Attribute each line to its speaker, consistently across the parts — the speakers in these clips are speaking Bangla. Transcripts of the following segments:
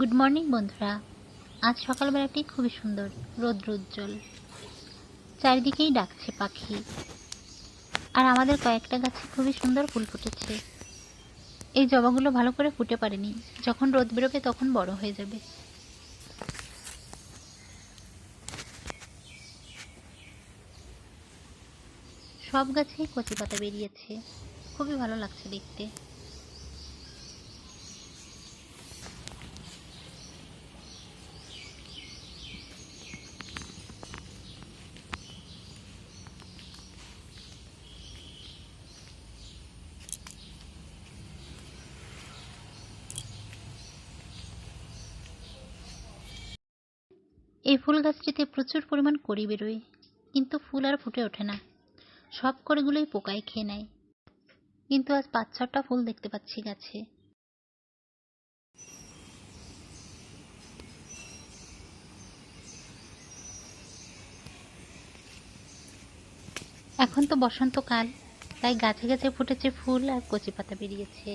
Speaker 1: গুড মর্নিং বন্ধুরা। আজ সকালবেলাটি খুবই সুন্দর, রৌদ্র উজ্জ্বল। চারিদিকেই ডাকছে পাখি। আর আমাদের কয়েকটা গাছে খুবই সুন্দর ফুল ফুটেছে। এই জবাগুলো ভালো করে ফুটে পারেনি। যখন রোদ বেরোবে তখন বড় হয়ে যাবে। সব গাছেই কচি পাতা বেরিয়েছে। খুবই ভালো লাগছে দেখতে। এই ফুল গাছটিতে প্রচুর পরিমাণ কড়ি বেরোয়, কিন্তু ফুল আর ফুটে ওঠে না। সব কড়িগুলোই পোকায় খেয়ে নেয়। কিন্তু আজ পাঁচ ছটা ফুল দেখতে পাচ্ছি গাছে। এখন তো বসন্তকাল তাই গাছে গাছে ফুটেছে ফুল আর কচি পাতা বেরিয়েছে।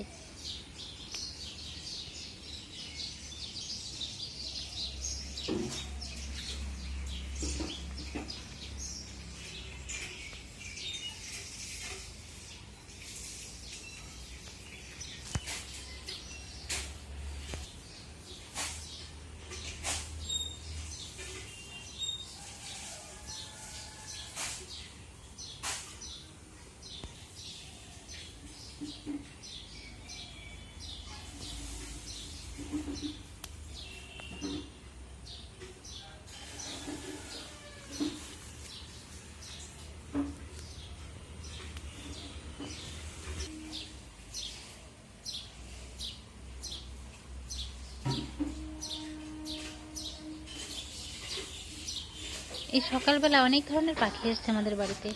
Speaker 1: এই সকালবেলা অনেক ধরনের পাখি এসছে আমাদের বাড়িতে।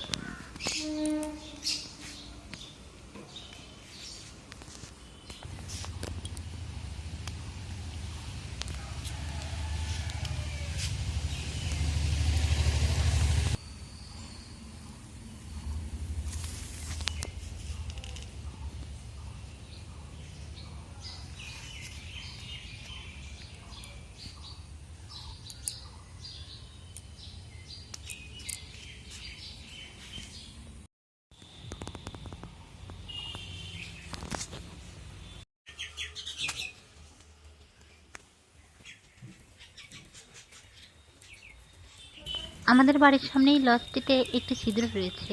Speaker 1: আমাদের বাড়ির সামনেই লজটিতে একটি ছিদ্র রয়েছে।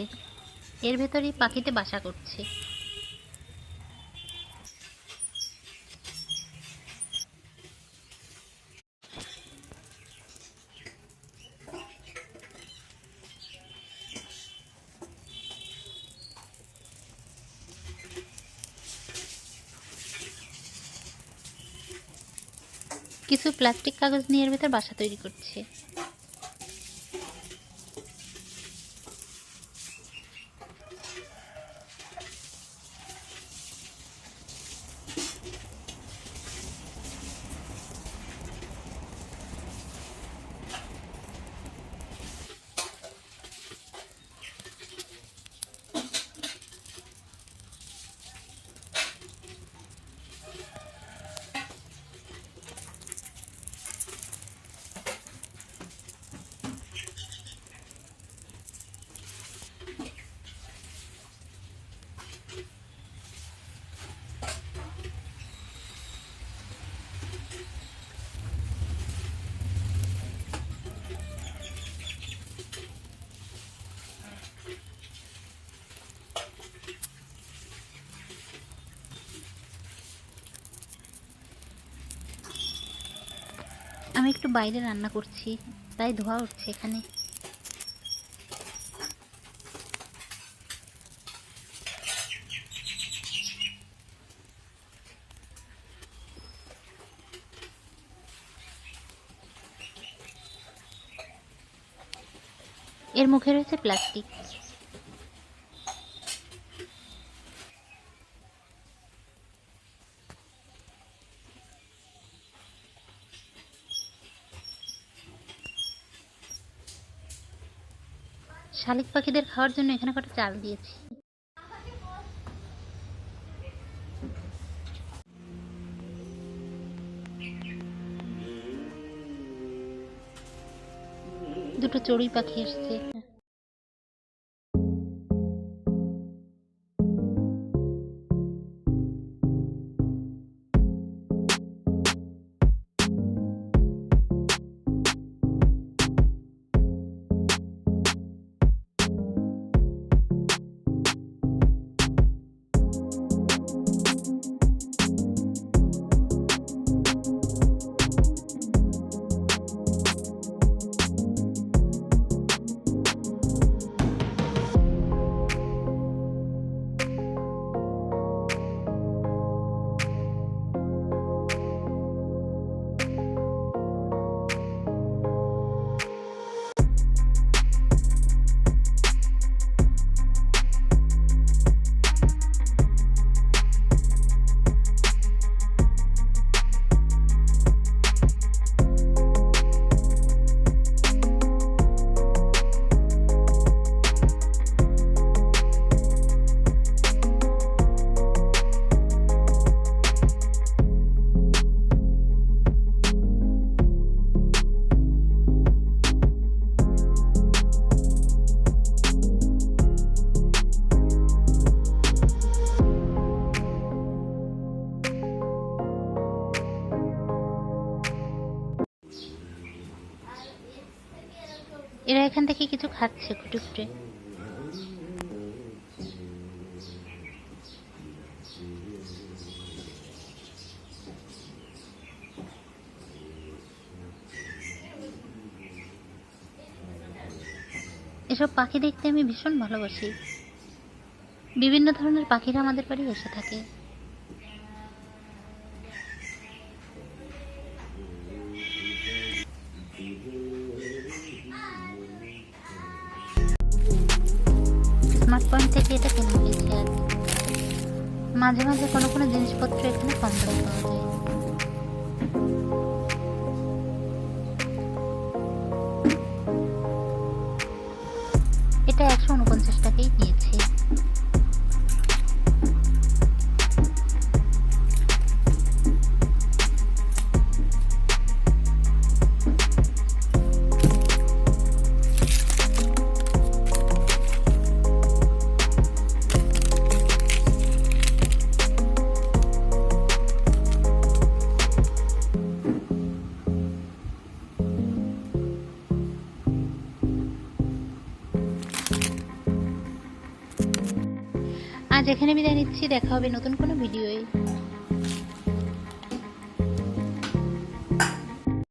Speaker 1: এর ভেতরেই পাখিতে বাসা করছে। কিছু প্লাস্টিক কাগজ নিয়ে এর ভেতর বাসা তৈরি করছে। আমি একটু বাইরে রান্না করছি। তাই ধোয়া উঠছে এখানে। এর মুখে রয়েছে প্লাস্টিক শালিক পাখিদের খাওয়ার জন্য এখানে কটা চাল দিয়েছি। দুটো চড়ুই পাখি এসছে। এরা এখান থেকে কিছু খাচ্ছে খুঁটে খুঁটে এসব পাখি দেখতে আমি ভীষণ ভালোবাসি। বিভিন্ন ধরনের পাখিরা আমাদের বাড়ি এসে থাকে। পয়েন্ট থেকে এটা কিনে নিয়েছি আর। মাঝে মাঝে কোনো কোনো জিনিসপত্র এখানে কম দামে পাওয়া যায় আজ এখানে বিদায় নিচ্ছি দেখা হবে নতুন কোনো ভিডিওয়ে।